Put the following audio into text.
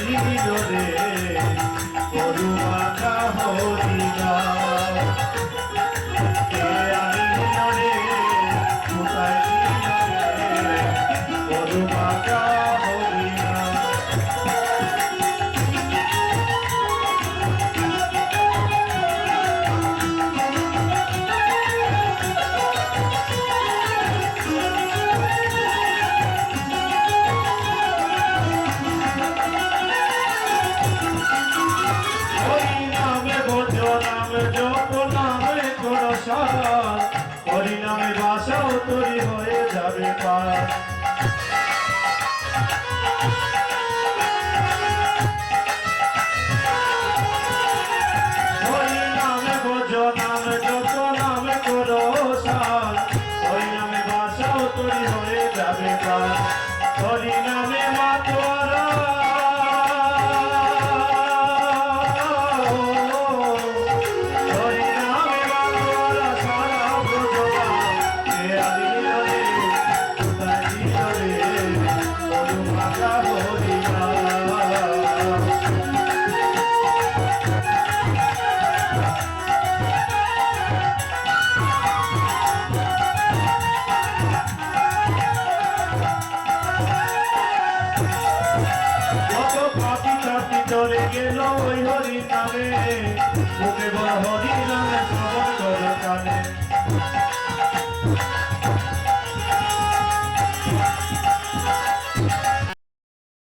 দিল রে করসার হরি নামে বাসাও তৈরি হয়ে যাবে নামে ভোজ চলে গেল ওই হরি নামে মুখে বড় হরি নামে শ্রবণ কর কানে